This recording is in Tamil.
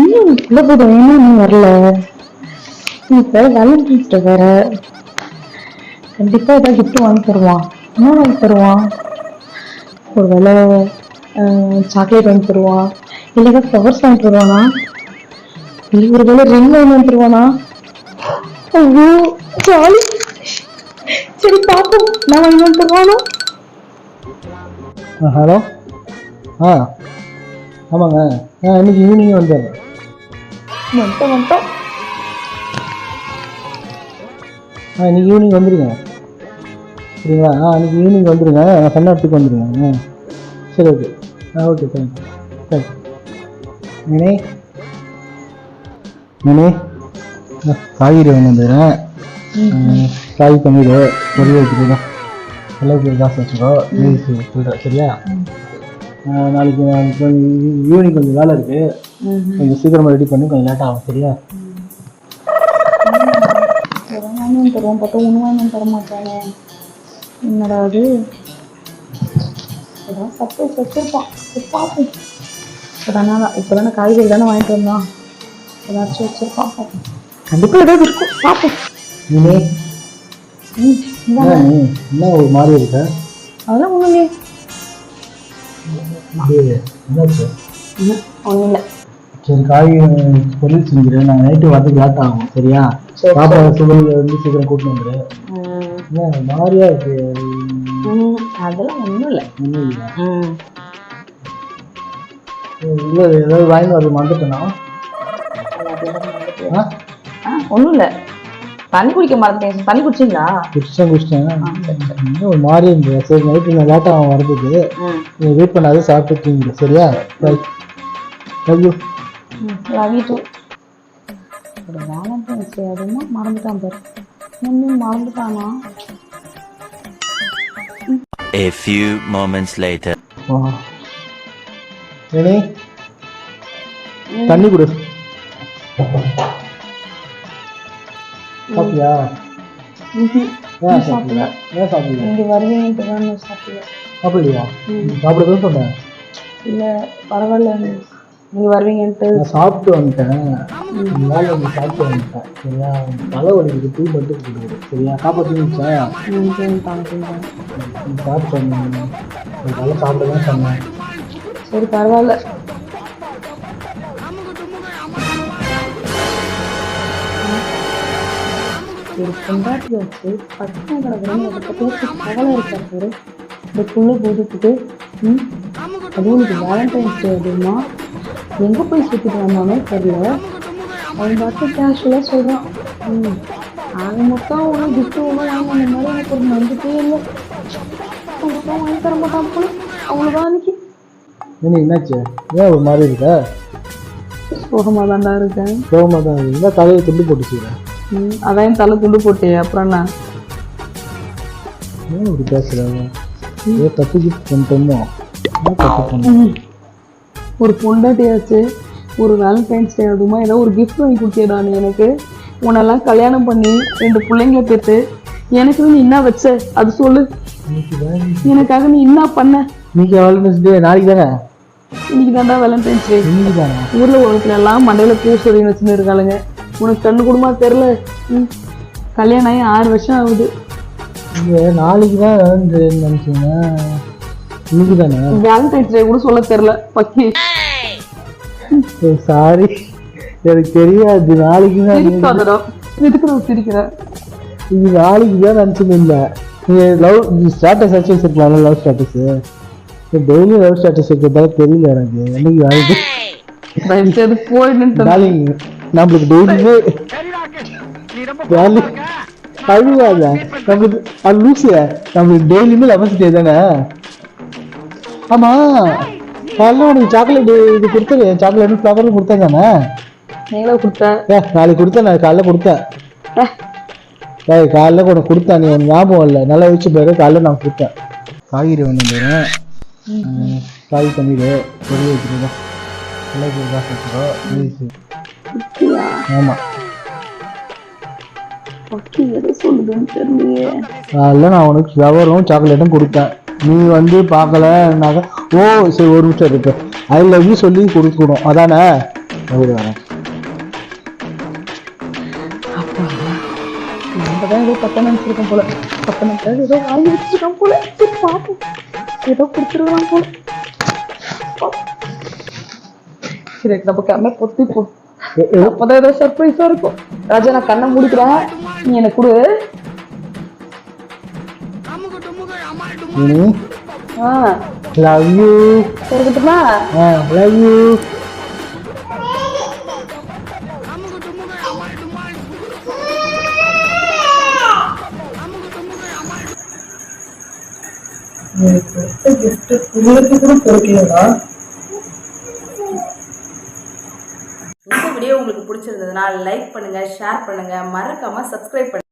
இன்னும் உள்ள ஏன்னா நீ வரல? இப்போ வேலண்டைன்ஸ் டே வேற கண்டிப்பா ஏதாவது கிஃப்ட் வாங்கி தருவான். என்ன வாங்கி தருவான்? ஒரு ஒருவேளை சாக்லேட் வாங்கி தருவான். இல்லை ஃப்ளவர்ஸ் வாங்கி தருவானா? இல்லை ஒருவேளை ரிங் வாங்கி வந்து தருவானா? ஐயோ ஜாலி சரி பார்ப்போம். நான் வாங்கி வந்து தருவானோ? ஹலோ? ஆ ஆமாங்க. நான் இன்னைக்கு ஈவினிங் வந்துடுறேன். மட்டும் மட்டும் ஆ இன்னைக்கு ஈவினிங் வந்துடுங்க சரிங்களா? ஆ இன்னைக்கு ஈவினிங் வந்துடுங்க நான் சொன்ன இடத்துக்கு வந்துடுங்க ஆ சரி okay ah okay thank you thank you mini mini ஆ, காய்கறி வாங்கி வந்துடுறேன். காய் பன்னீர் பொரிய வச்சுக்கோ எல்லாத்துக்கும் காசு வச்சுக்கோ. சரியா? நாளைக்கு நாளைக்கு ஈவினிங் கொஞ்சம் வேலை இருக்குது கொஞ்சம் சீக்கிரமாக ரெடி பண்ணி கொஞ்சம் லேட் ஆகும் சரியா வாங்கி தருவான் பார்த்தா ஒன்றும் வாங்கி தர மாட்டானே என்னடா அது ஏதாவது சர்ப்ரைஸ் வச்சிருப்பான் சரி பார்ப்போம் இப்போதானே இப்போ தானே காய்கறி தானே வாங்கிட்டு வந்தான் ஏதாச்சும் வச்சிருப்பான் பார்ப்போம் கண்டிப்பாக ஏதாவது இருக்கும் பார்ப்போம். என்ன நீ என்ன ஒரு மாதிரி இருக்க அதெல்லாம் ஒன்றும் என்னாச்சு? ஒன்றும் இல்லை சரி காய் பொருள் செஞ்சிரு. நான் நைட்டு வரதுக்கு லேட் ஆகும் சரியா? சரி, பாப்பா சுகர் வந்து சீக்கிரம் கூட்டிட்டு வந்துரு. ஒரு மாதிரியா இருக்கு? அதெல்லாம் ஒன்றும் இல்லை ஒன்றும் இல்லை இல்லை ஏதாவது வாங்கி வரது மறந்துட்டேனா? ஒன்றும் இல்லை தண்ணி குடிக்க மறந்துட்டேன். தண்ணி குடிச்சிங்களா? குடிச்சேன் குடிச்சேன். ஒரு மாதிரி இருந்தது சரி நைட்டு நான் லேட் ஆகும் வரதுக்கு ம். நீ வெயிட் பண்ணாத சாப்பிட்டு தூங்கிடு சரியா? ரைட் ஐயோ லவ் யூ டூ ஒரு வேலண்டைன்ஸ் டே அதுமா மறந்துட்டான் பாரு. இன்னும் மறந்துட்டானா? A few moments later. தண்ணி கொடு. சாப்பிட்டியா? ஏன் சாப்பிடல? ஏன் சாப்பிடல? இங்கே வருவீங்கன்ட்டு தான் சாப்பிடல. சாப்பிடலையா? சாப்பிட தான் சொன்னேன் இல்லை பரவாயில்ல. நீங்கள் வருவீங்கன்ட்டு. நான் சாப்பிட்டு வந்துட்டேன். வேலை நீ சாப்பிட்டு வந்துட்டேன். சரியா? தலை வலிக்கு டீ மட்டும் கொடுக்குது சரியா? சாப்பாடு நீ சாப்பிட்டு வந்தேன் நல்லா சாப்பிட தான் சொன்னேன் சரி பரவாயில்ல. ஒரு பொண்டாட்டி வச்சு கிடக்குறேன்னு அதை பற்றி கவலை இருக்கார் பாரு. இந்த புள்ள ம் அதுவும் இன்னைக்கு வேலண்டைன்ஸ் டே அதுமா எங்கே போய் சுற்றிட்டு வந்தானே தெரியல. அவன் பார்த்து கேஷுவலாக சொல்கிறான் ம் ஆக மொத்தம் ஒன்றும் கிஃப்ட் ஒன்றும் வாங்க அந்த மாதிரி எனக்கு ஒரு நம்பிக்கையே இல்லை. கண்டிப்பாக வாங்கி தர மாட்டான் போல. அவ்வளோதான் அன்னைக்கு. ஏனே என்னாச்சு? ஏன் ஒரு மாதிரி இருக்க சோகமாக தான்டா இருக்கேன். கோவமாக தான் என்ன தலையை துண்டு போட்டுச்சுக்கிறேன் அதான் என் தலை துண்டு போட்டே அப்புறம் என்ன? ஏன் இப்படி பேசுகிறாங்க ஏதோ தப்பு கிஃப்ட் பண்ணிட்டோமோ. ஒரு பொண்டாட்டியாச்சு ஒரு வேலண்டைன்ஸ் டே அதுமா ஏதோ ஒரு கிஃப்ட் வாங்கி கொடுத்தியடா நீ எனக்கு. உன்னெல்லாம் கல்யாணம் பண்ணி ரெண்டு பிள்ளைங்கள பெற்று எனக்கு நீ என்ன வச்ச? அது சொல்லு. எனக்காக நீ என்ன பண்ண? இன்னைக்கு வேலண்டைன்ஸ் டே நாளைக்கு தானே? இன்னைக்கு தான்டா வேலண்டைன்ஸ் டே இன்னைக்கு தானே ஊர்ல உலகத்துல எல்லாம் மண்டையில பூ சொல்லி வச்சுன்னு இருக்காளுங்க. உனக்கு கண்ணு குடுமா தெரில ம். கல்யாணம் ஆகி ஆறு வருஷம் ஆகுது. இங்கே நாளைக்கு தான் வேலண்டைன் நினச்சிங்க இன்னைக்கு தானே? வேலண்டைன்ஸ் டே கூட சொல்ல தெரில பக்கி. சாரி எனக்கு தெரியாது. நாளைக்கு தான் எதுக்கு நான் சிரிக்கிறேன் இது நாளைக்கு தான் நினச்சிட்டு இல்லை. நீங்கள் லவ் ஸ்டேட்டஸ் வச்சு வச்சிருக்கலாம்ல love status daily love status வைக்கிறதா தெரியல எனக்கு. என்னைக்கு செய்து போயிடுன்னு நாளைக்கு நம்மளுக்கு டெய்லியுமே வேலை அழுவாத நம்மளுக்கு அது லூசு. நம்மளுக்கு டெய்லியுமே லெவன்த் டே தானே? ஆமா. காலைல உனக்கு சாக்லேட் இது கொடுத்தது. சாக்லேட் ஃப்ளவரும் கொடுத்தேன் தானே? நீங்களே கொடுத்த ஏ நாளைக்கு கொடுத்தேன். நான் காலைல கொடுத்தேன். ஏய் காலைல கூட கொடுத்தேன். நீ உனக்கு ஞாபகம் இல்லை. நல்லா வச்சு போயிரு காலைல நான் கொடுத்தேன். காய்கறி போயிடும் காய் பன்னீர் பொரிய வச்சுருக்கோம் எல்லாத்தையும் காசு வச்சுக்கோ தெரியலையே. அதில் நான் உனக்கு ஃப்ளவரும் சாக்லேட்டும் கொடுத்தேன். நீ வந்து பார்க்கலனாக்க ஓ சரி ஒரு நிமிஷம் இருக்கு. ஐ லவ் யூ சொல்லி கொடுக்கணும் அதானே? வீடு வரேன். ஏதோ பத்த போல. பத்த ஏதோ வாங்கி வச்சிருக்கோம் போல. சரி பார்ப்போம். ஏதோ கொடுத்துருவான் போல. சரி நம்ம கண்ணை பொத்தி போ அப்பதான் ஏதோ சர்ப்ரைஸா இருக்கும். ராஜா நான் கண்ணை முடிக்கிறேன். நீ எனக்கு கொடு. லவ் யூ இருக்கட்டுமா? ஆ லவ் யூ உங்களுக்கு கூட பொறுக்கலடா இந்த வீடியோ உங்களுக்கு பிடிச்சிருந்ததுன்னா லைக் பண்ணுங்க ஷேர் பண்ணுங்க. மறக்காம சப்ஸ்கிரைப் பண்ணுங்கள்